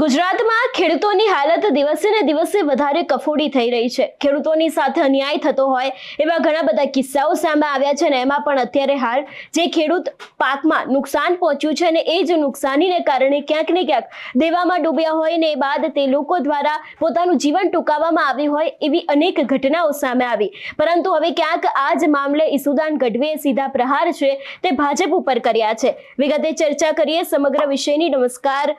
ગુજરાતમાં ખેડૂતોની હાલત દિવસે ને દિવસે વધારે કફોડી થઈ રહી છે. ખેડૂતોની સાથે અન્યાય થતો હોય એવા ઘણા બધા કિસ્સાઓ સામે આવ્યા છે ને એમાં પણ અત્યારે હાલ જે ખેડૂત પાકમાં નુકસાન પહોંચ્યું છે ને એ જ નુકસાનીને કારણે ક્યાંક ને ક્યાંક દેવામાં ડૂબ્યા હોય ને એ બાદ તે લોકો દ્વારા પોતાનું જીવન ટૂંકાવવામાં આવ્યું હોય એવી અનેક ઘટનાઓ સામે આવી. પરંતુ હવે ક્યાંક આ જ મામલે ઈસુદાન ગઢવીએ સીધા પ્રહાર છે તે ભાજપ ઉપર કર્યા છે. વિગતે ચર્ચા કરીએ સમગ્ર વિષયની. નમસ્કાર.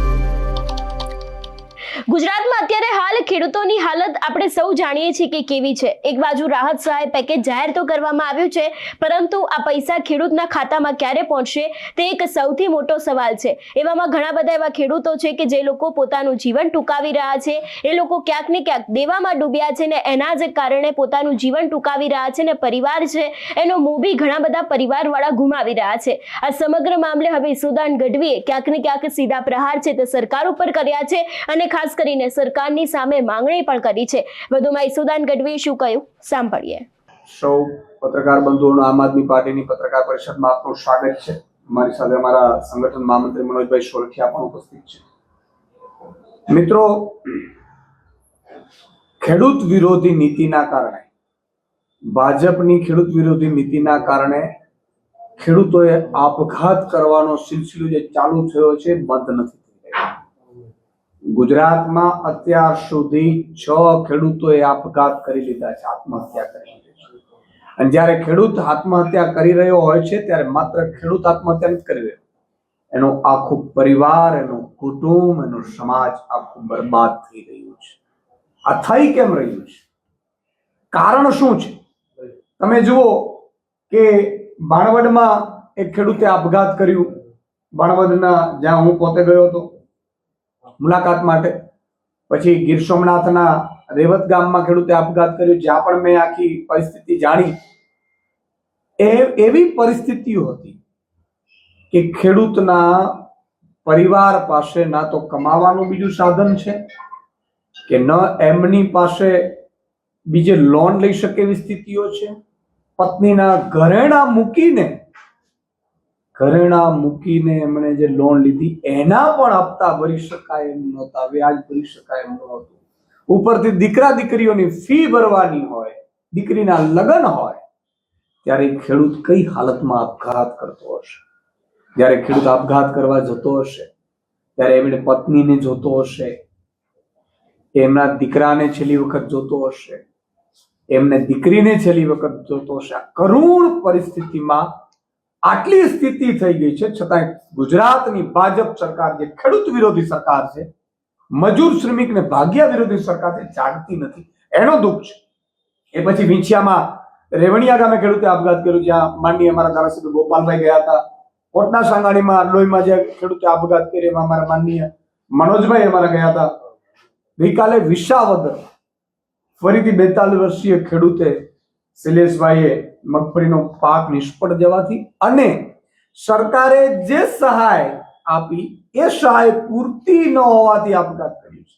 ગુજરાતમાં અત્યારે હાલ ખેડૂતોની હાલત આપણે સૌ જાણીએ છીએ કે કેવી છે. એક બાજુ રાહત સહાય પેકેજ જાહેર તો કરવામાં આવ્યું છે, પરંતુ આ પૈસા ખેડૂતના ખાતામાં ક્યારે પહોંચશે તે એક સૌથી મોટો સવાલ છે. એવામાં ઘણા બધા એવા ખેડૂતો છે કે જે લોકો પોતાનું જીવન ટૂંકાવી રહ્યા છે, એ લોકો ક્યાંક ને ક્યાંક દેવામાં ડૂબ્યા છે ને એના જ કારણે પોતાનું જીવન ટૂંકાવી રહ્યા છે ને પરિવાર છે, એનો મોં બી ઘણા બધા પરિવારવાળા ગુમાવી રહ્યા છે. આ સમગ્ર મામલે હવે સુદાન ગઢવીએ ક્યાંક ને ક્યાંક સીધા પ્રહાર છે તે સરકાર ઉપર કર્યા છે અને ખાસ કરીને સરકારની સામે માંગણી પણ કરી છે. વધુમાં ઈસુદાન ગઢવીએ શું કહ્યું? સાંભળીએ. સૌ પત્રકાર બંધુઓનો આમ આદમી પાર્ટીની પત્રકાર પરિષદમાં આપનું સ્વાગત છે. મારી સાથે અમારા સંગઠન મહામંત્રી મનોજભાઈ સોલખિયા પણ ઉપસ્થિત છે. મિત્રો, ખેડૂત વિરોધી નીતિના કારણે, ભાજપની ખેડૂત વિરોધી નીતિના કારણે ખેડૂતોએ આપઘાત કરવાનો સિલસિલો જે ચાલુ થયો છે બંધ નથી. ગુજરાતમાં અત્યાર સુધી છ ખેડૂતોએ આપઘાત કરી લીધા છે, આત્મહત્યા કરી લીધી અને જ્યારે ખેડૂત આત્મહત્યા કરી રહ્યો હોય છે, ત્યારે માત્ર ખેડૂત આત્મહત્યા નથી કરી રહ્યો. એનો આખો પરિવાર, એનો કુટુંબ, એનો સમાજ આખું બરબાદ થઈ રહ્યું છે. આ થઈ કેમ રહ્યું છે? કારણ શું છે? તમે જુઓ કે બાણવડમાં એક ખેડૂતે આપઘાત કર્યું. બાણવડના જ્યાં હું પોતે ગયો હતો મુલાકાત માટે. પછી ગીર સોમનાથના રેવત ગામમાં ખેડૂતે આપઘાત કર્યો, જ્યાં પણ મેં આખી પરિસ્થિતિ જાણી. એ એવી પરિસ્થિતિઓ હતી કે ખેડૂતના પરિવાર પાસે ના તો કમાવાનું બીજું સાધન છે, કે ન એમની પાસે બીજે લોન લઈ શકે એવી સ્થિતિઓ છે. પત્નીના ઘરેણા મૂકીને ઘરેણા મૂકીને એમણે જે લોન લીધી, એના પણ હપ્તા ભરી શકાય એમ નહોતા વ્યાજ ભરી શકાય એમ નહોતું. ઉપરથી દીકરા દીકરીઓની ફી ભરવાની હોય, દીકરીના લગ્ન હોય, ત્યારે ખેડૂત કઈ હાલતમાં આપઘાત કરતો હશે? જ્યારે ખેડૂત આપઘાત કરવા જતો હશે, ત્યારે એમણે પત્નીને જોતો હશે, એમના દીકરાને છેલ્લી વખત જોતો હશે, એમને દીકરીને છેલ્લી વખત જોતો હશે. કરુણ પરિસ્થિતિમાં આટલી સ્થિતિ થઈ ગઈ છે, છતાંય ગુજરાતની ભાજપ સરકાર જે ખેડૂત વિરોધી સરકાર છે, મજૂર શ્રમિકને ભાગ્યા વિરોધી સરકાર છે જાગતી નથી. એનો દુઃખ છે. એ પછી વિંછિયામાં રેવણિયા ગામે ખેડૂતે આપઘાત કર્યો, જ્યાં માનનીય અમારા ધારાસભ્ય ગોપાલભાઈ ગયા હતા. કોટના સાંગાણીમાં લોહીમાં જે ખેડૂતે આપઘાત કર્યો, એમાં અમારા માનનીય મનોજભાઈ અમારા ગયા હતા. ગઈકાલે વિસાવદર ફરીથી બેતાલીસ વર્ષીય ખેડૂતે શૈલેષભાઈએ મગફળીનો પાક નિષ્ફળ જવાથી અને સરકારે જે સહાય આપી, એ સહાય પૂરતી ન હોવાથી આપઘાત કર્યું છે.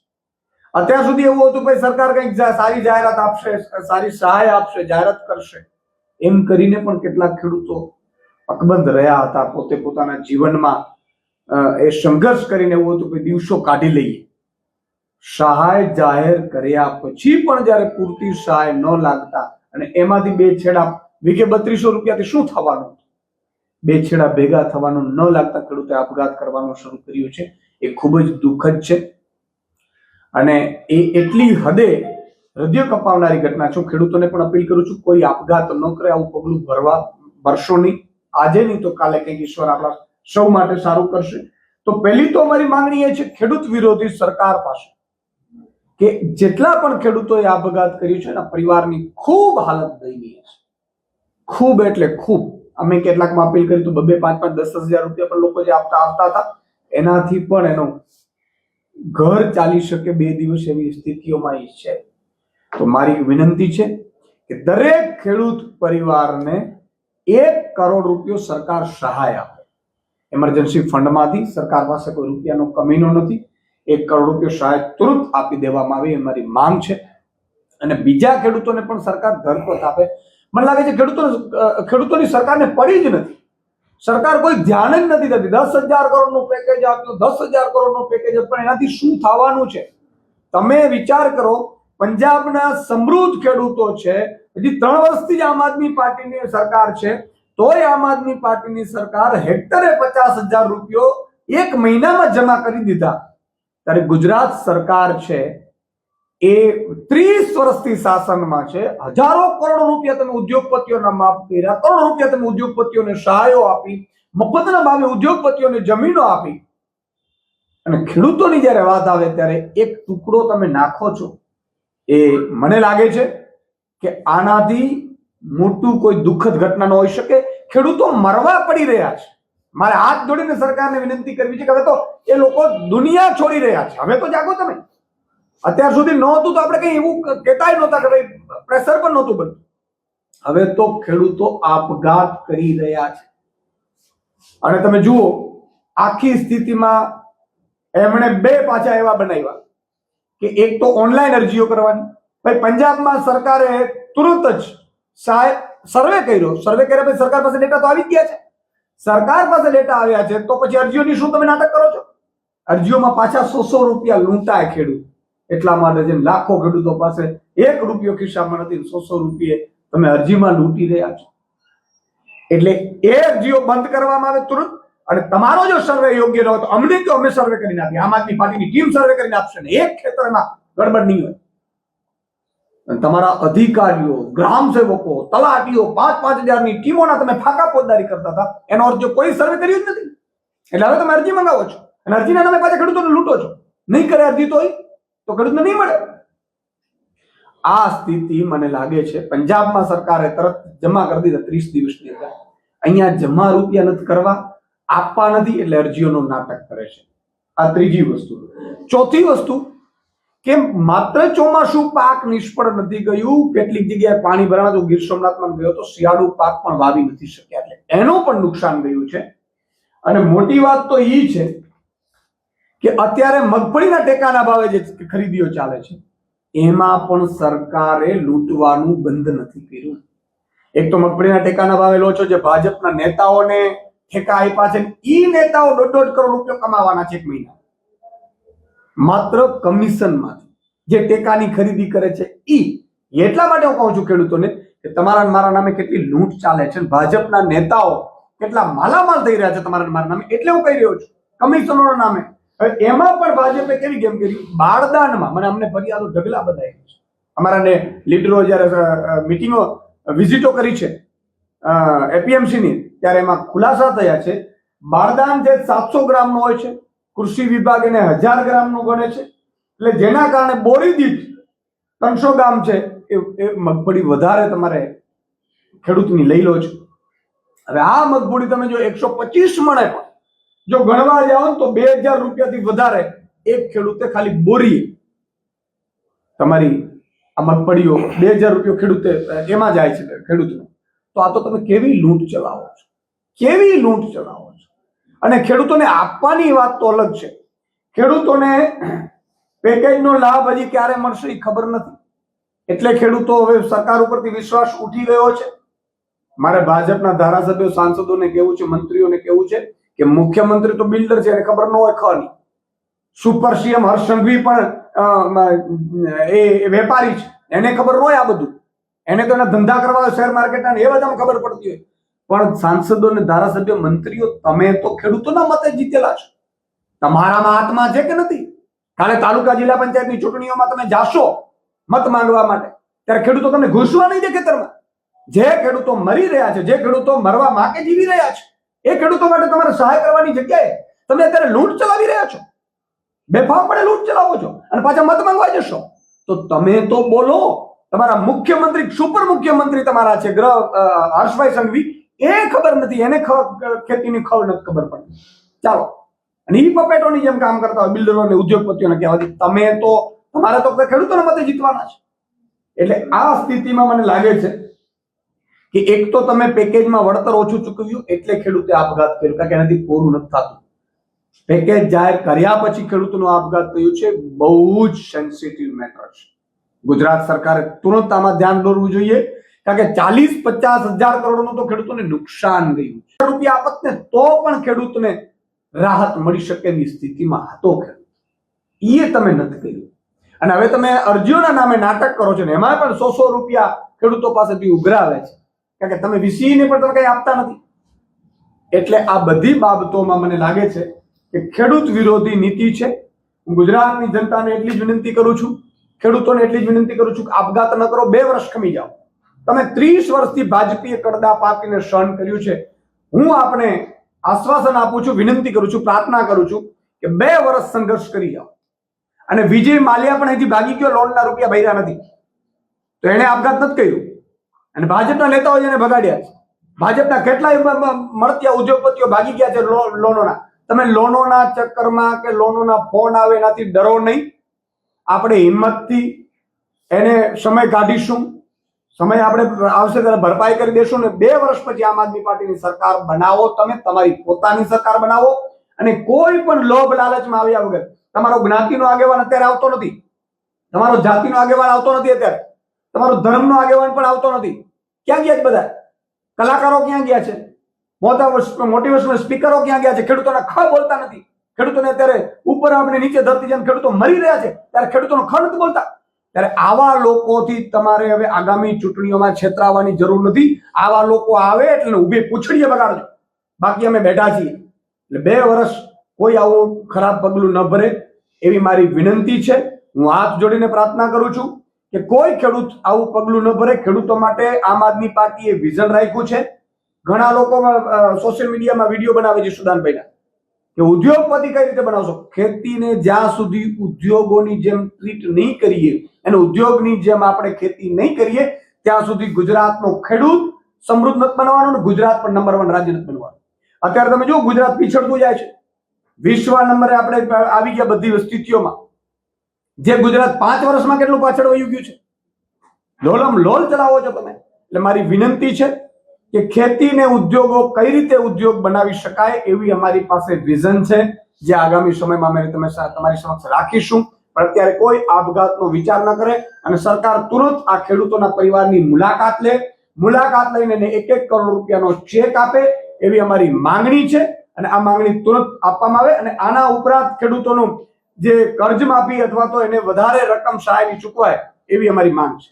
અત્યાર સુધી એવું હતું ભાઈ સરકાર કંઈક સારી જાહેરાત આપશે, સારી સહાય આપશે, જાહેરાત કરશે. એમ કરીને પણ કેટલાક ખેડૂતો અકબંધ રહ્યા હતા. પોતે પોતાના જીવનમાં એ સંઘર્ષ કરીને એવું હતું કે દિવસો કાઢી લઈએ. સહાય જાહેર કર્યા પછી પણ જ્યારે પૂરતી સહાય ન લાગતા અને એમાંથી બે છેડા વીઘે બત્રીસો રૂપિયાથી શું થવાનું? બે છેડા ભેગા થવાનું, ન લાગતા ખેડૂતે આપઘાત કરવાનું શરૂ કર્યું છે. એ ખૂબ જ દુઃખદ છે. અને એ એટલી હદે હૃદય કપાવનારી ઘટના છું. ખેડૂતોને પણ અપીલ કરું છું, કોઈ આપઘાત ન કરે, આવું પગલું ભરવા, ભરશો નહીં. આજે નહીં તો કાલે કંઈક ઈશ્વર આપણા સૌ માટે સારું કરશે. તો પહેલી તો અમારી માંગણી એ છે, ખેડૂત વિરોધી સરકાર પાસે કે જેટલા પણ ખેડૂતોએ આપઘાત કર્યું છે એના પરિવારની ખૂબ હાલત દયનીય છે. ખૂબ એટલે ખૂબ. અમે કેટલાકમાં અપીલ કરી તો બબે પાંચ પાંચ દસ દસ હજાર રૂપિયા પણ લોકો જે આપતા આવતા હતા, એનાથી પણ એનો ઘર ચાલી શકે બે દિવસ એવી સ્થિતિઓમાં એ છે. તો મારી વિનંતી છે કે દરેક ખેડૂત પરિવારને એક કરોડ રૂપિયો સરકાર સહાય આપે. એમરજન્સી ફંડમાંથી સરકાર પાસે કોઈ રૂપિયાનો કમીનો નથી. એક કરોડ રૂપિયા સહાય તુરંત આપી દેવામાં આવે, એ મારી માંગ છે. અને બીજા ખેડૂતોને પણ સરકાર ધરપત આપે. મને લાગે છે ખેડૂતો ખેડૂતોની સરકારને પડી જ નથી. સરકાર કોઈ ધ્યાન જ નથી દેતી. દસ હજાર કરોડનું પેકેજ આપ્યું, દસ હજાર કરોડનું પેકેજ પણ એનાથી શું થવાનું છે? તમે વિચાર કરો, પંજાબના સમૃદ્ધ ખેડૂતો છે, હજી ત્રણ વર્ષથી જ આમ આદમી પાર્ટીની સરકાર છે, તોય આમ આદમી પાર્ટીની સરકાર હેક્ટરે પચાસ હજાર રૂપિયો એક મહિનામાં જમા કરી દીધા. ત્યારે ગુજરાત સરકાર છે એ ત્રીસ વર્ષથી શાસનમાં છે. હજારો કરોડ રૂપિયા તમે ઉદ્યોગપતિઓના માફ કર્યા, કરોડ રૂપિયા તમે ઉદ્યોગપતિઓને સહાયો આપી, મફતના ભાવે ઉદ્યોગપતિઓને જમીનો આપી. અને ખેડૂતોની જ્યારે વાત આવે ત્યારે એક ટુકડો તમે નાખો છો, એ મને લાગે છે કે આનાથી મોટું કોઈ દુઃખદ ઘટના ન હોઈ શકે. ખેડૂતો મરવા પડી રહ્યા છે. મારે હાથ જોડીને સરકારને વિનંતી કરવી છે કે હવે તો એ લોકો દુનિયા છોડી રહ્યા છે. હવે તો જાગો તમે. અત્યાર સુધી નહોતું તો આપણે કઈ એવું કહેતાય નહોતા કે ભાઈ, પ્રેશર પણ નહોતું બનતું. હવે તો ખેડૂતો આપઘાત કરી રહ્યા છે. અને તમે જુઓ, આખી સ્થિતિમાં એમણે બે પાછા એવા બનાવ્યા કે એક તો ઓનલાઈન અરજીઓ કરવાની. ભાઈ, પંજાબમાં સરકારે તુરંત જ સાહેબ સર્વે કર્યો. સર્વે કર્યા પછી સરકાર પાસે ડેટા તો આવી જ ગયા છે. સરકાર પાસે ડેટા આવ્યા છે, તો પછી અરજીઓની શું તમે નાટક કરો છો? અરજીઓમાં પાછા સો સો રૂપિયા લૂંટાય ખેડૂત. એટલા માટે લાખો ખેડૂતો પાસે એક રૂપિયો ખિસ્સામાં નથી, સો સો રૂપિયે તમે અરજીમાં લૂંટી રહ્યા છો. એટલે એ અરજીઓ બંધ કરવામાં આવે તુરંત, અને તમારો જો સર્વે યોગ્ય રહ્યો તો અમને તો અમે સર્વે કરીને આપીએ આમ આદમી પાર્ટીની ટીમ સર્વે કરીને આપશે ને. એક ખેતરમાં ગડબડ નહીં હોય. તમારા અધિકારીઓ ગ્રામ સેવકો તલાટીઓ, પાંચ પાંચ હજારની ટીમોના તમે ફાકા ફોજદારી કરતા હતા. એનો અર્થ કોઈ સર્વે કર્યું જ નથી. એટલે હવે તમે અરજી મંગાવો છો. અને અરજીના નામે પાછા ખેડૂતોને લૂંટો છો. નહીં કરે અરજી તો તો ખેડૂતને નહીં મળે. આ સ્થિતિ મને લાગે છે પંજાબમાં સરકારે તરત જમા કરી દીધા ત્રીસ દિવસની અંદર. અહીંયા જમા રૂપિયા નથી કરવા, આપવા નથી, એટલે અરજીઓનું નાટક કરે છે. આ ત્રીજી વસ્તુ. ચોથી વસ્તુ કે માત્ર ચોમાસું પાક નિષ્ફળ નથી ગયું? કેટલીક જગ્યાએ પાણી ભરાણા ગીર સોમનાથમાં ગયો તો શિયાળુ પાક પણ વાવી નથી શક્યા. એટલે એનું પણ નુકસાન ગયું છે. અને મોટી વાત તો એ છે કે અત્યારે મગફળીના ટેકાના ભાવે જે ખરીદીઓ ચાલે છે, એમાં પણ સરકારે લૂંટવાનું બંધ નથી કર્યું. એક તો મગફળીના ટેકાના ભાવે લો છો જે ભાજપના નેતાઓને ઠેકા આપ્યા છે ઈ નેતાઓ દોઢ દોઢ કરોડ રૂપિયા કમાવાના છે એક મહિના માત્ર કમિશનમાંથી જે. ટેકાની ખરીદી કરે છે, ઈ. એટલા માટે હું કહું છું ખેડૂતોને કે તમારા મારા નામે કેટલી લૂંટ ચાલે છે, ભાજપના નેતાઓ કેટલા માલામાલ થઈ રહ્યા છે તમારા મારા નામે, એટલે હું કહી રહ્યો છું, કમિશનરોના નામે. એમાં પણ ભાજપે કેવી ગેમ કરી? બારદાનમાં મને અમને ફરિયાદો ઢગલા બધા આવી છે. અમારા ને લીડરો જ્યારે મિટિંગો વિઝિટો કરી છે એપીએમસી ની, ત્યારે એમાં ખુલાસા થયા છે. બારદાન જે સાતસો ગ્રામનો હોય છે કૃષિ વિભાગ એને હજાર ગ્રામનું ગણે છે. એટલે જેના કારણે બોરી દીઠ ત્રણસો ગ્રામ છે, એ એ મગફળી વધારે તમારે ખેડૂતની લઈ લો છો. હવે આ મગફળી તમે જો એકસો પચીસ મળે પણ જો ગણવા જાઓ તો બે હજાર રૂપિયાથી વધારે એક ખેડૂતે ખાલી બોરી તમારી આ મગફળીઓ બે હજાર રૂપિયો ખેડૂતે, એમાં જાય છે ખેડૂતને. તો આ તો તમે કેવી લૂંટ ચલાવો છો? કેવી લૂંટ ચલાવો છો? અને ખેડૂતોને આપવાની વાત તો અલગ છે. ખેડૂતોને પેકેજનો લાભ હજી ક્યારે મળશે એ ખબર નથી. એટલે ખેડૂતો હવે સરકાર ઉપરથી વિશ્વાસ ઉઠી ગયો છે. મારે ભાજપના ધારાસભ્યો, સાંસદોને કેવું છે, મંત્રીઓને કેવું છે કે મુખ્યમંત્રી તો બિલ્ડર છે, એને ખબર ન હોય ખની સુપર સીએમ હર્ષંઘવી પણ એ વેપારી છે. એને ખબર ન હોય આ બધું. એને તો એના ધંધા કરવા શેર માર્કેટના, એ બધામાં ખબર પડતી હોય. પણ સાંસદો અને ધારાસભ્ય મંત્રીઓ, તમે તો ખેડૂતોના મતે જીતેલા છો. તમારામાં હાથમાં છે કે નથી? કાલે તાલુકા જિલ્લા પંચાયતની ચૂંટણીઓમાં તમે જાશો મત માંગવા માટે. ત્યારે ખેડૂતો તમને ઘૂસવા નહીં દે ખેતરમાં. જે ખેડૂતો મરી રહ્યા છે, જે ખેડૂતો મરવા માટે જીવી રહ્યા છે, એ ખેડૂતો માટે તમારે સહાય કરવાની જગ્યાએ તમે અત્યારે લૂંટ ચલાવી રહ્યા છો. બેફામ પડે લૂંટ ચલાવો છો અને પાછા મત માંગવા જશો. તો તમે તો બોલો. તમારા મુખ્યમંત્રી, સુપર મુખ્યમંત્રી તમારા છે. ગ્રહ હર્ષભાઈ સંઘવી એ ખબર નથી, એને ખેતીની ખબર નથી ખબર પડતી. ચાલો, અને ઈ પપેટોની જેમ કામ કરતા હોય, બિલ્ડરો અને ઉદ્યોગપતિઓને કહેવાથી તમે તો, તમારે તો ખેડૂતોના મતે જીતવાના છે. એટલે આ સ્થિતિમાં મને લાગે છે કે એક તો તમે પેકેજમાં વળતર ઓછું ચૂકવ્યું, એટલે ખેડૂતે આપઘાત કર્યો, કારણ કે એનાથી પૂરું નથી થતું. પેકેજ જાહેર કર્યા પછી ખેડૂતનો આપઘાત થયું છે, બહુ જ સેન્સિટિવ મેટર છે. ગુજરાત સરકારે તુરંત આમાં ધ્યાન દોરવું જોઈએ. કારણ કે ચાલીસ પચાસ હજાર કરોડનું તો ખેડૂતોને નુકસાન ગયું રૂપિયા આપત ને તો પણ ખેડૂતને રાહત મળી શકે એવી સ્થિતિમાં હતો ખેડૂત. એ તમે નથી કર્યું. અને હવે તમે અરજીઓના નામે નાટક કરો છો ને એમાં પણ સો સો રૂપિયા ખેડૂતો પાસેથી ઉઘરાવે છે. કારણ કે તમે વીસીને પણ તમે કઈ આપતા નથી. એટલે આ બધી બાબતોમાં મને લાગે છે કે ખેડૂત વિરોધી નીતિ છે. હું ગુજરાતની જનતાને એટલી જ વિનંતી કરું છું, ખેડૂતોને એટલી જ વિનંતી કરું છું કે આપઘાત ન કરો, બે વર્ષ ખમી જાઓ. તમે ત્રીસ વર્ષથી ભાજપીએ કડદા પાકીને સહન કર્યું છે. હું આપણે આશ્વાસન આપું છું, વિનંતી કરું છું, પ્રાર્થના કરું છું કે બે વર્ષ સંઘર્ષ કરી જાઓ અને વિજય માલ્યા પણ અહીંથી ભાગી ગયો, લોનના રૂપિયા ભર્યા નથી. તો એને આપઘાત નથી કર્યું. અને ભાજપના નેતાઓ એને ભગાડ્યા છે. ભાજપના કેટલાય મળતિયા ઉદ્યોગપતિઓ ભાગી ગયા છે લોનોના. તમે લોનોના ચક્કરમાં કે લોનોના ફોન આવે એનાથી ડરો નહીં. આપણે હિંમતથી એને સમય કાઢીશું. સમય આપણે આવશે ત્યારે ભરપાઈ કરી દેશું ને બે વર્ષ પછી આમ આદમી પાર્ટીની સરકાર બનાવો, તમે તમારી પોતાની સરકાર બનાવો અને કોઈ પણ લોભ લાલચમાં આવ્યા વગર. તમારો જ્ઞાતિનો આગેવાન અત્યારે આવતો નથી. તમારો જાતિનો આગેવાન આવતો નથી અત્યારે. તમારો ધર્મનો આગેવાન પણ આવતો નથી. ક્યાં ગયા છે બધા? કલાકારો ક્યાં ગયા છે? મોટા મોટિવેશનલ સ્પીકરો ક્યાં ગયા છે? ખેડૂતોને ખ બોલતા નથી. ખેડૂતોને અત્યારે ઉપર આપણે નીચે ધરતી જેમ ખેડૂતો મરી રહ્યા છે. ત્યારે ખેડૂતોનો ખ નથી બોલતા. ત્યારે આવા લોકોથી તમારે હવે આગામી ચૂંટણીઓમાં છેતરાવાની જરૂર નથી. આવા લોકો આવે એટલે ઊભી પૂછડીએ બગાડજો. બાકી અમે બેઠા છીએ. એટલે બે વર્ષ કોઈ આવું ખરાબ પગલું ન ભરે એવી મારી વિનંતી છે. હું હાથ જોડીને પ્રાર્થના કરું છું કે કોઈ ખેડૂત આવું પગલું ન ભરે. ખેડૂતો માટે આમ આદમી પાર્ટીએ વિઝન રાખ્યું છે. ઘણા લોકો સોશિયલ મીડિયામાં વીડિયો બનાવે છે સુદાનભાઈના. કે ઉદ્યોગપતિ કઈ રીતે બનાવશો? ખેતીને જ્યાં સુધી ઉદ્યોગોની જેમ ટ્રીટ નહીં કરીએ, અને ઉદ્યોગની જેમ આપણે ખેતી નહીં કરીએ, ત્યાં સુધી ગુજરાતનો ખેડૂત સમૃદ્ધ નથી બનવાનો અને ગુજરાત પણ નંબર વન રાજ્ય નથી બનવાનું. અત્યારે તમે જુઓ, ગુજરાત પીછળતું જાય છે. વિશ્વ નંબરે આપણે આવી ગયા બધી સ્થિતિઓમાં. જે ગુજરાત પાંચ વર્ષમાં કેટલું પાછળ વયું ગયું છે? લોલમ લોલ ચલાવો છો તમે. એટલે મારી વિનંતી છે કે ખેતીને ઉદ્યોગો કઈ રીતે ઉદ્યોગ બનાવી શકાય એવી અમારી પાસે વિઝન છે, જે આગામી સમયમાં અમે તમે તમારી સમક્ષ રાખીશું. પણ અત્યારે કોઈ આપઘાતનો વિચાર ન કરે અને સરકાર તુરંત આ ખેડૂતોના પરિવારની મુલાકાત લે. મુલાકાત લઈને એક એક કરોડ રૂપિયાનો ચેક આપે એવી અમારી માંગણી છે અને આ માંગણી તુરંત આપવામાં આવે અને આના ઉપરાંત ખેડૂતોનું જે કર્જ માફી અથવા તો એને વધારે રકમ સહાયની ચૂકવાય એવી અમારી માંગ છે.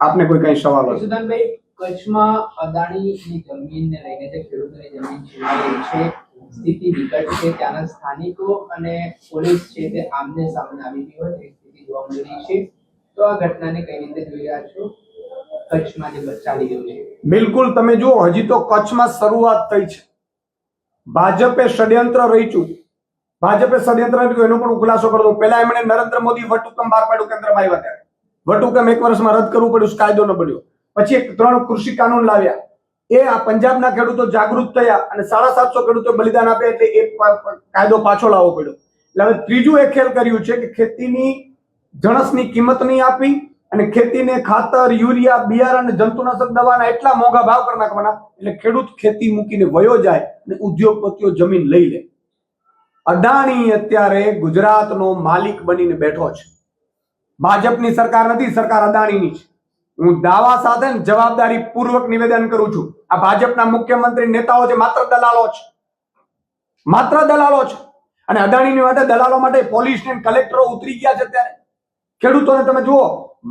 આપને કોઈ કઈ સવાલ સુદાનભાઈ કચ્છમાં અદાણીની જમીનને લઈને જે ખેડૂતોની જમીન છીનવાઈ છે, સ્થિતિ વિકટ છે, ત્યાંના સ્થાનિકો અને પોલીસ છે તે આમને સામને આવી ગઈ હોય સ્થિતિ જોવા મળી રહી છે. તો આ ઘટનાને કઈ રીતે જોઈ રહ્યા છો? કચ્છમાં જે ચાલી રહ્યું છે. બિલકુલ, તમે જુઓ, હજી તો કચ્છમાં શરૂઆત થઈ છે. ભાજપે ષડયંત્ર રચ્યું. ભાજપે ષડયંત્ર રહ્યું એનો પણ ખુલાસો કરતો પહેલા એમણે નરેન્દ્ર મોદી વટુકમ બહાર પાડ્યું કેન્દ્રમાં આવ્યા ત્યારે. વટુકમ એક વર્ષમાં રદ કરવું પડ્યું, કાયદો ન બન્યો. પછી એક ત્રણ કૃષિ કાનૂન લાવ્યા. એ આ પંજાબના ખેડૂતો જાગૃત થયા અને સાડા સાતસો ખેડૂતો બલિદાન આપે એટલે એ કાયદો પાછો લાવવો પડ્યો. એટલે હવે ત્રીજું એ ખેલ કર્યું છે કે ખેતીની જણસની કિંમત નહીં આપી અને ખેતીને ખાતર, યુરિયા, બિયારણ જંતુનાશક દવાના એટલા મોંઘા ભાવ કરી નાખવાના એટલે ખેડૂત ખેતી મૂકીને વયો જાય અને ઉદ્યોગપતિઓ જમીન લઈ લે. અદાણી અત્યારે ગુજરાતનો માલિક બનીને બેઠો છે. ભાજપની સરકાર નથી, સરકાર અદાણીની છે. હું દાવા સાથે જવાબદારી પૂર્વક નિવેદન કરું છું. આ ભાજપના મુખ્યમંત્રી નેતાઓ છે માત્ર દલાલો છે માત્ર દલાલો છે અને અદાણીની માટે દલાલો માટે પોલીસ ને કલેક્ટરો ઉતરી ગયા છે ત્યારે ખેડૂતોને તમે જુઓ,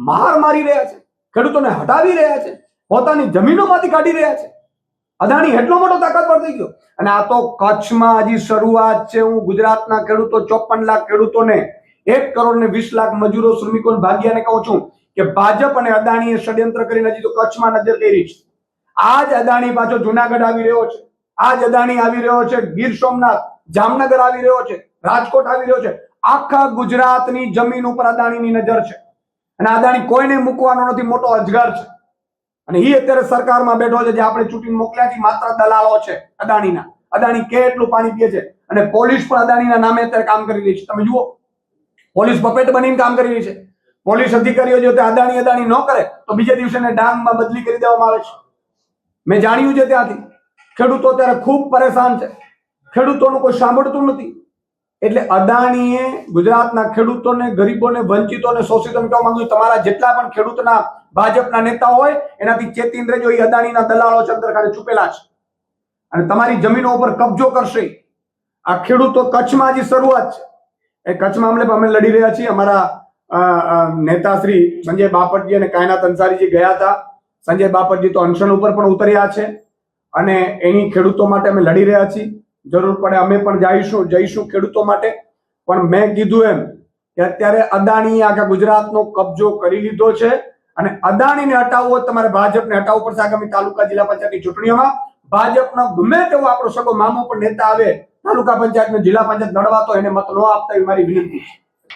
માર મારી રહ્યા છે. ખેડૂતોને હટાવી રહ્યા છે. પોતાની જમીનોમાંથી કાઢી રહ્યા છે. અદાણી એટલો મોટો તાકાતવર થઈ ગયો. અને આ તો કચ્છમાં હજી શરૂઆત છે. હું ગુજરાતના ખેડૂતો, ચોપન લાખ ખેડૂતોને એક કરોડ ને વીસ લાખ મજૂરો શ્રમિકો ભાગ્યાને કહું છું. કે ભાજપ અને અદાણીએ ષડયંત્ર કરીને હજી તો કચ્છમાં નજર કરી છે. આજ અદાણી પાછો જુનાગઢ આવી રહ્યો છે. આજ અદાણી આવી રહ્યો છે, ગીર સોમનાથ, જામનગર આવી રહ્યો છે, રાજકોટ આવી રહ્યો છે. આખા ગુજરાતની જમીન ઉપર અદાણીની નજર છે. અને અદાણી કોઈને મૂકવાનો નથી, મોટો અજગર છે. અને એ અત્યારે સરકારમાં બેઠો છે, જે આપણે ચૂંટીને મોકલ્યા છે માત્ર દલાલો છે, અદાણીના. અદાણી કે એટલું પાણી પીએ છે? અને પોલીસ પણ અદાણીના નામે અત્યારે કામ કરી રહી છે. તમે જુઓ, પોલીસ પપેટ બનીને કામ કરી રહી છે. પોલીસ અધિકારીઓ જો તે અદાણી અદાણી ન કરે, તો બીજે દિવસે એને ડાંગમાં બદલી કરી દેવામાં આવે છે. મેં જાણ્યું છે ત્યાંથી. ખેડૂતો અત્યારે ખૂબ પરેશાન છે. ખેડૂતોનું કોઈ સાંભળતું નથી. એટલે અદાણીએ ગુજરાતના ખેડૂતોને, ગરીબોને, વંચિતોને શોષિતોને કહેવા માંગુ તમારા જેટલા પણ ખેડૂતના ભાજપના નેતા હોય, એનાથી ચેતીન રહેજો, એ અદાણીના દલાલો છે અંદર ખાલી છુપેલા છે. અને તમારી જમીનો ઉપર કબજો કરશે. આ ખેડૂતો કચ્છમાં હજી શરૂઆત છે. એ કચ્છ મામલે પણ અમે લડી રહ્યા છીએ. અમારા અ, અ, નેતા શ્રી સંજય બાપટજી અને કાયનાથ અંસારીજી ગયા હતા. સંજય બાપટજી તો અનશન ઉપર પણ ઉતર્યા છે અને એની ખેડૂતો માટે અમે લડી રહ્યા છીએ. જરૂર પડે અમે પણ જઈશું જઈશું ખેડૂતો માટે. પણ મેં કીધું એમ કે અત્યારે અદાણી આખા ગુજરાતનો કબજો કરી લીધો છે અને અદાણીને હટાવવો તમારે ભાજપને હટાવવું પડશે આગામી તાલુકા જિલ્લા પંચાયતની ચૂંટણીઓમાં. ભાજપનો ગમે તેવો આપણો સગો મામો પણ નેતા આવે તાલુકા પંચાયત જિલ્લા પંચાયત લડવા તો એને મત ન આપતા એવી મારી વિનંતી છે.